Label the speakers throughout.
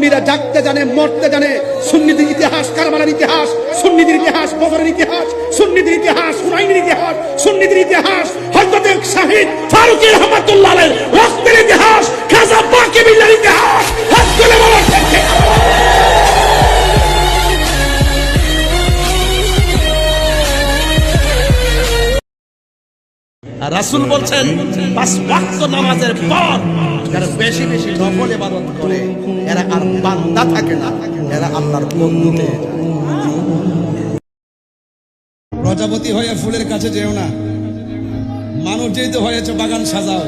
Speaker 1: সুন্নিরা জাগতে জানে, মরতে জানে। সুন্নিদের ইতিহাস, কারবালার ইতিহাস, সুন্নিদের ইতিহাস, বদরের ইতিহাস, সুন্নিদের ইতিহাস, হুনাইনের ইতিহাস, সুন্নিদের ইতিহাস। হযরত শাহিদ ফারুক রহমাতুল্লাহ
Speaker 2: রাসূল বলছেন পাঁচ ওয়াক্ত নামাজের পর যারা বেশি বেশি নফল ইবাদত করে এরা আর বান্দা থাকে না এরা আল্লাহর বন্ধু হয়ে যায়।
Speaker 3: প্রজাপতি হয়ে ফুলের কাছে যেও না। মানুষ যেহেতু হয়েছে বাগান সাজাও।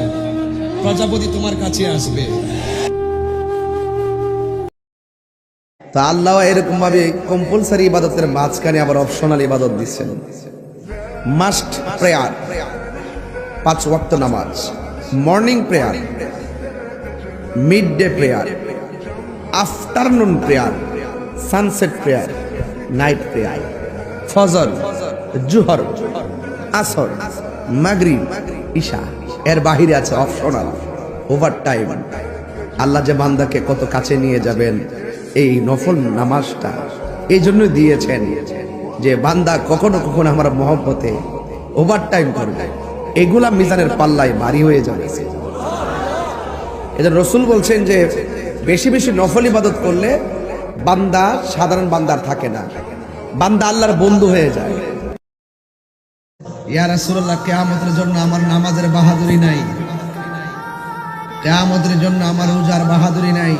Speaker 3: প্রজাপতি তোমার কাছে আসবে।
Speaker 4: তা আল্লাহ এরকম ভাবে কম্পালসারি ইবাদতের মাঝখানে আবার অপশনাল ইবাদত দিচ্ছেন। মাস্ট প্রেয়ার পাঁচ ওয়াক্ত নামাজ morning prayer mid day prayer afternoon prayer sunset prayer night prayer ফজর, জুহর, আসর, মাগরিব ঈশা এর বাহিরে আছে অপশনাল ওভার টাইম আল্লাহ যে বান্দাকে কত কাছে নিয়ে যাবেন এই নফল নামাজটা এই জন্য দিয়েছেন যে বান্দা কখনো কখনো আমার মহব্বতে ওভার টাইম করবে। এগুলা মিজানের পাল্লায় ভারী হয়ে যাবে। এদের রসুল বলছেন যে, বেশি বেশি নফল ইবাদত করলে বান্দা, সাধারণ বান্দার থাকে না। বান্দা আল্লাহর বন্ধু হয়ে যায়। ইয়া রাসূলুল্লাহ, কিয়ামতের জন্য আমার নামাজের বাহাদুরি নাই। কিয়ামতের জন্য আমার রোজার বাহাদুরি নাই।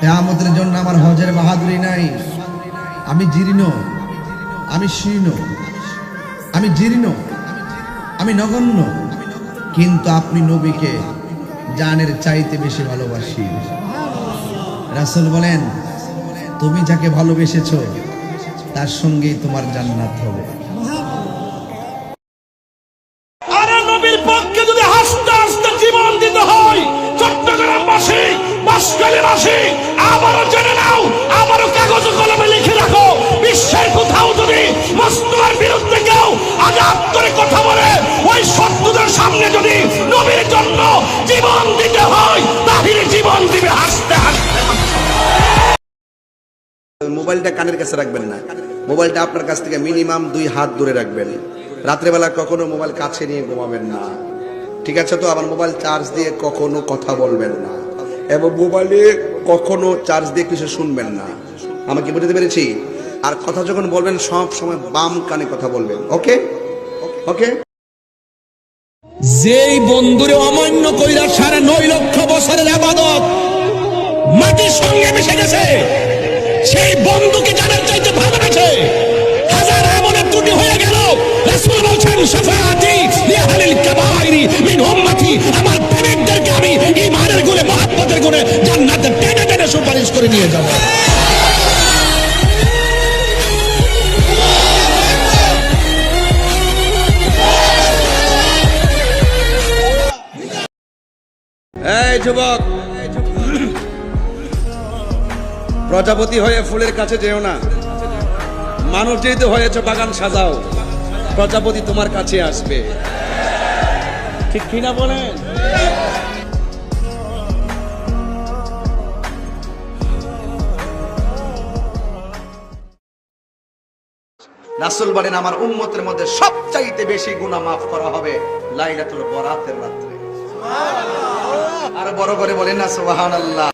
Speaker 4: কিয়ামতের জন্য আমার হজের বাহাদুরি নাই। আমি জীর্ণ, আমি শীর্ণ, আমি জীর্ণ। আমি নগণ্য, কিন্তু আপনি নবীকে জানের চাইতে বেশি ভালোবাসি। রাসূল বলেন, তুমি যাকে ভালোবেসেছো, তার সঙ্গেই তোমার জান্নাত হবে।
Speaker 2: আবারও জেনে নাও সামনে যদি নবীর জন্য জীবন দিতে হয়, তাহিরে জীবন দিবে হাসতে হাসতে।
Speaker 4: মোবাইলটা কানের কাছে রাখবেন না। মোবাইলটা আপনার কাছ থেকে মিনিমাম দুই হাত দূরে রাখবেন। রাত্রেবেলা কখনো মোবাইল কাছে নিয়ে ঘুমাবেন না। ঠিক আছে তো? আবার মোবাইল চার্জ দিয়ে কখনো কথা বলবেন না। এবং মোবাইলে কখনো চার্জ দিয়ে কিছু শুনবেন না। আমাকে বুঝতে পেরেছি? আর কথা যখন বলবেন, সব সময় বাম কানে কথা বলবেন। ওকে? ওকে?
Speaker 3: যেই বন্ধুরে অমান্য কইরা সাড়ে নয় লক্ষ বছরের আবাদত মাটির সঙ্গে মিশে গেছে, সেই বন্ধুকে জানার চাইতে ভালোবেসে হাজার এমনের ত্রুটি হয়ে গেল, রাসূল বলছেন শাফাআতি লিআহলিল কাবাইরি মিন উম্মতি। আমার প্রেমিকদেরকে আমি ঈমানের গুণে, মহব্বতের গুণে জান্নাতে টেনে টেনে সুপারিশ করে নিয়ে যাব।
Speaker 4: এই যুবক প্রজাপতি হয়ে ফুলের কাছে যেও না। মানুষ যেহেতু হয়েছে, বাগান সাজাও। প্রজাপতি তোমার কাছে আসবে।
Speaker 2: ঠিক কিনা বলেন?
Speaker 4: রাসূল বলেন, আমার উম্মতের মধ্যে সবচাইতে বেশি গুনাহ মাফ করা হবে লাইলাতুল বরাতের রাত্রে। বড় করে বলেন না সুবহানাল্লাহ।